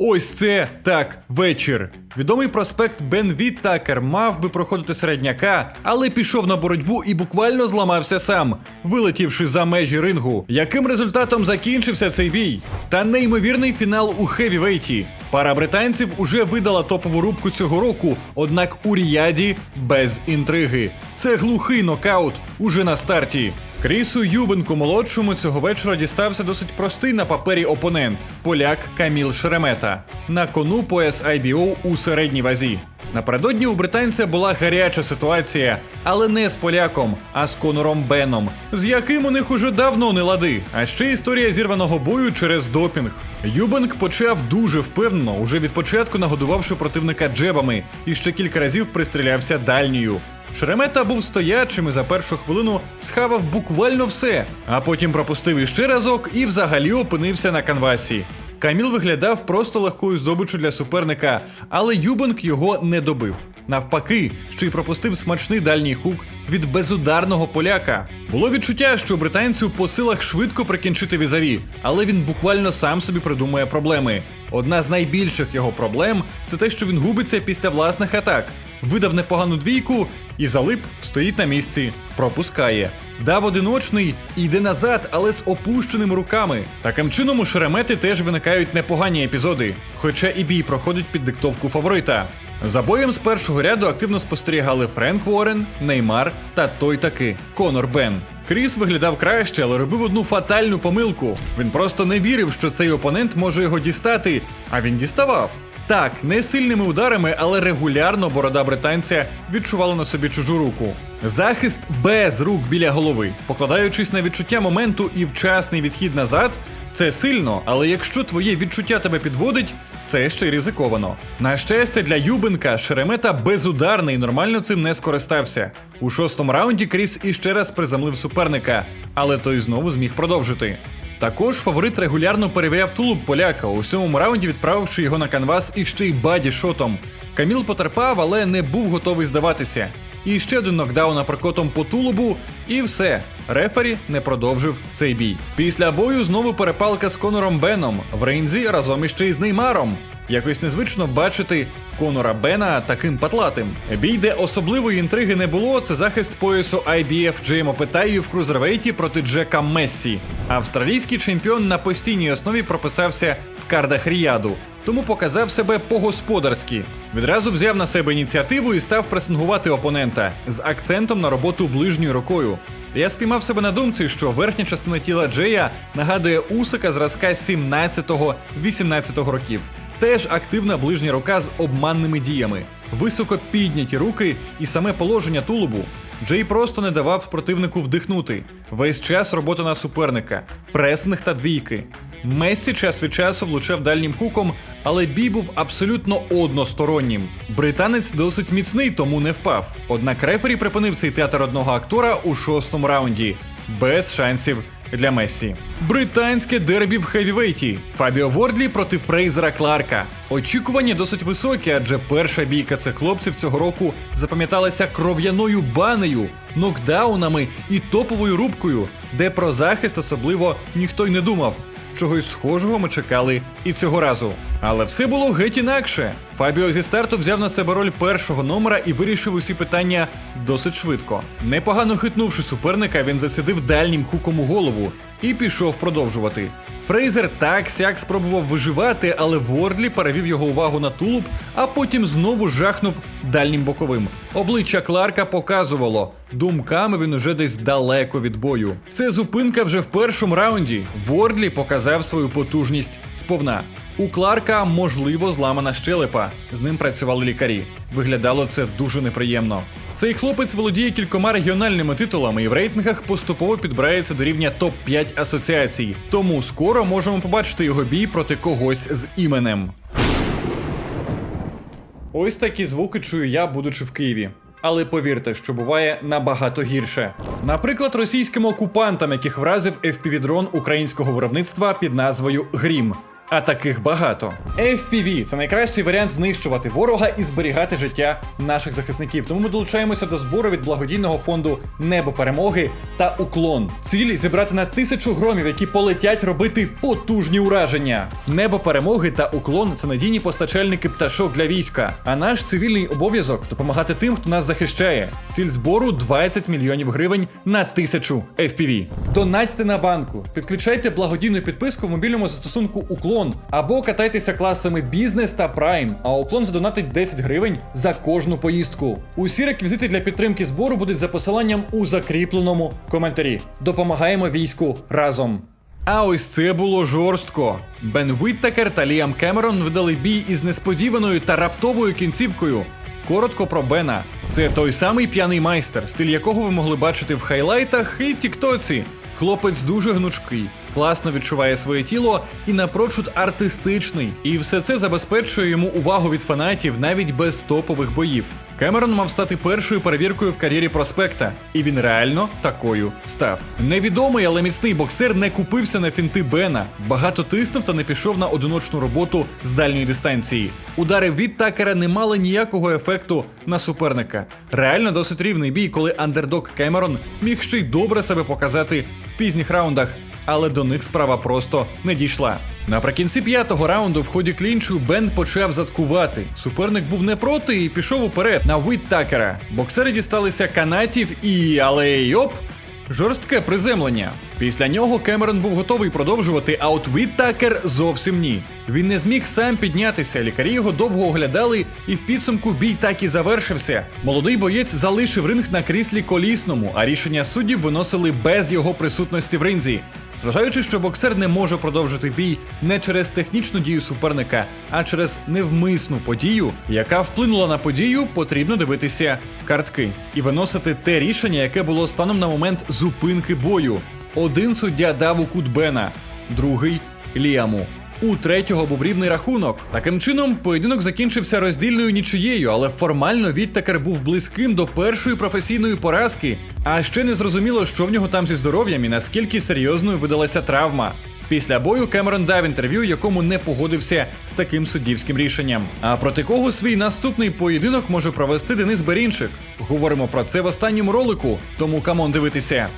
Ось це так, вечір. Відомий проспект Бен Віттакер мав би проходити середняка, але пішов на боротьбу і буквально зламався сам, вилетівши за межі рингу. Яким результатом закінчився цей бій? Та неймовірний фінал у хевівейті. Пара британців уже видала топову рубку цього року, однак у Ріяді без інтриги. Це глухий нокаут уже на старті. Крісу Юбенку молодшому цього вечора дістався досить простий на папері опонент поляк Каміл Шеремета. На кону пояс IBO у середній вазі. Напередодні у британця була гаряча ситуація, але не з поляком, а з Конором Беном, з яким у них уже давно не лади. А ще історія зірваного бою через допінг. Юбенк почав дуже впевнено, уже від початку нагодувавши противника джебами, і ще кілька разів пристрілявся дальньою. Шеремета був стоячим і за першу хвилину схавав буквально все, а потім пропустив іще разок і взагалі опинився на канвасі. Каміл виглядав просто легкою здобиччю для суперника, але Юбенк його не добив. Навпаки, що й пропустив смачний дальній хук від безударного поляка. Було відчуття, що британцю по силах швидко прикінчити візаві, але він буквально сам собі придумує проблеми. Одна з найбільших його проблем це те, що він губиться після власних атак. Видав непогану двійку і залип стоїть на місці, пропускає. Дав одиночний і йде назад, але з опущеними руками. Таким чином у Шеремети теж виникають непогані епізоди, хоча і бій проходить під диктовку фаворита. За боєм з першого ряду активно спостерігали Френк Уоррен, Неймар та той таки Конор Бен. Кріс виглядав краще, але робив одну фатальну помилку. Він просто не вірив, що цей опонент може його дістати, а він діставав. Так, не сильними ударами, але регулярно борода британця відчувала на собі чужу руку. Захист без рук біля голови, покладаючись на відчуття моменту і вчасний відхід назад, це сильно, але якщо твоє відчуття тебе підводить, це ще й ризиковано. На щастя, для Юбенка Шеремета безударний нормально цим не скористався. У шостому раунді Кріс іще раз приземлив суперника, але той знову зміг продовжити. Також фаворит регулярно перевіряв тулуб поляка, у сьомому раунді відправивши його на канвас і ще й баді шотом. Каміл потерпав, але не був готовий здаватися. І ще один нокдаун аперкотом по тулубу, і все. Рефері не продовжив цей бій. Після бою знову перепалка з Конором Беном в рейнзі разом іще з Неймаром. Якось незвично бачити Конора Бена таким патлатим. Бій, де особливої інтриги не було, це захист поясу IBF Джеймо Петаю в крузервейті проти Джека Мессі. Австралійський чемпіон на постійній основі прописався в кардах Ріяду, тому показав себе по-господарськи. Відразу взяв на себе ініціативу і став пресингувати опонента з акцентом на роботу ближньою рукою. Я спіймав себе на думці, що верхня частина тіла Джея нагадує Усика зразка 17-18 років. Теж активна ближня рука з обманними діями, високо підняті руки і саме положення тулубу. Джей просто не давав противнику вдихнути. Весь час робота на суперника, пресинг та двійки. Мессі час від часу влучав дальнім хуком, але бій був абсолютно одностороннім. Британець досить міцний, тому не впав. Однак рефері припинив цей театр одного актора у шостому раунді, без шансів для Мессі. Британське дербі в хевівейті. Фабіо Вордлі проти Фрейзера Кларка. Очікування досить високі, адже перша бійка цих хлопців цього року запам'яталася кров'яною банею, нокдаунами і топовою рубкою, де про захист особливо ніхто й не думав. Чогось схожого ми чекали і цього разу. Але все було геть інакше. Фабіо зі старту взяв на себе роль першого номера і вирішив усі питання досить швидко. Непогано хитнувши суперника, він зацідив дальнім хуком у голову і пішов продовжувати. Фрейзер так сяк спробував виживати, але Вордлі перевів його увагу на тулуб, а потім знову жахнув дальнім боковим. Обличчя Кларка показувало, думками він уже десь далеко від бою. Це зупинка вже в першому раунді. Вордлі показав свою потужність сповна. У Кларка можливо зламана щелепа. З ним працювали лікарі. Виглядало це дуже неприємно. Цей хлопець володіє кількома регіональними титулами і в рейтингах поступово підбирається до рівня топ-5 асоціацій. Тому скоро можемо побачити його бій проти когось з іменем. Ось такі звуки чую я, будучи в Києві. Але повірте, що буває набагато гірше. Наприклад, російським окупантам, яких вразив FPV-дрон українського виробництва під назвою Грім. А таких багато. FPV – це найкращий варіант знищувати ворога і зберігати життя наших захисників. Тому ми долучаємося до збору від благодійного фонду Небо перемоги та Уклон. Ціль зібрати на тисячу громів, які полетять робити потужні ураження. Небо перемоги та уклон це надійні постачальники пташок для війська. А наш цивільний обов'язок допомагати тим, хто нас захищає. Ціль збору 20 мільйонів гривень на тисячу FPV. Донатьте на банку, підключайте благодійну підписку в мобільному застосунку Уклон або катайтеся класами бізнес та прайм. А уклон задонатить 10 гривень за кожну поїздку. Усі реквізити для підтримки збору будуть за посиланням у закріпленому коментарі. Допомагаємо війську разом. А ось це було жорстко. Бен Віттакер та Ліам Кемерон видали бій із несподіваною та раптовою кінцівкою. Коротко про Бена. Це той самий п'яний майстер, стиль якого ви могли бачити в хайлайтах і тіктоці. Хлопець дуже гнучкий, класно відчуває своє тіло і напрочуд артистичний. І все це забезпечує йому увагу від фанатів навіть без топових боїв. Кемерон мав стати першою перевіркою в кар'єрі проспекта, і він реально такою став. Невідомий, але міцний боксер не купився на фінти Бена, багато тиснув та не пішов на одиночну роботу з дальньої дистанції. Удари від такера не мали ніякого ефекту на суперника. Реально досить рівний бій, коли андердог Кемерон міг ще й добре себе показати в пізніх раундах, але до них справа просто не дійшла. Наприкінці п'ятого раунду в ході клінчу Бен почав заткувати. Суперник був не проти і пішов уперед на Віттакера. Боксери дісталися канатів і але й оп! Жорстке приземлення. Після нього Кемерон був готовий продовжувати, а от Віттакер зовсім ні. Він не зміг сам піднятися. Лікарі його довго оглядали, і в підсумку бій так і завершився. Молодий боєць залишив ринг на кріслі колісному, а рішення суддів виносили без його присутності в ринзі. Зважаючи, що боксер не може продовжити бій не через технічну дію суперника, а через невмисну подію, яка вплинула на подію, потрібно дивитися картки і виносити те рішення, яке було станом на момент зупинки бою. Один суддя дав у кут Бена, другий Ліаму. У третього був рівний рахунок. Таким чином, поєдинок закінчився роздільною нічиєю, але формально Віттакер був близьким до першої професійної поразки. А ще не зрозуміло, що в нього там зі здоров'ям і наскільки серйозною видалася травма. Після бою Кемерон дав інтерв'ю, якому не погодився з таким суддівським рішенням. А проти кого свій наступний поєдинок може провести Денис Берінчик? Говоримо про це в останньому ролику, тому камон дивитися.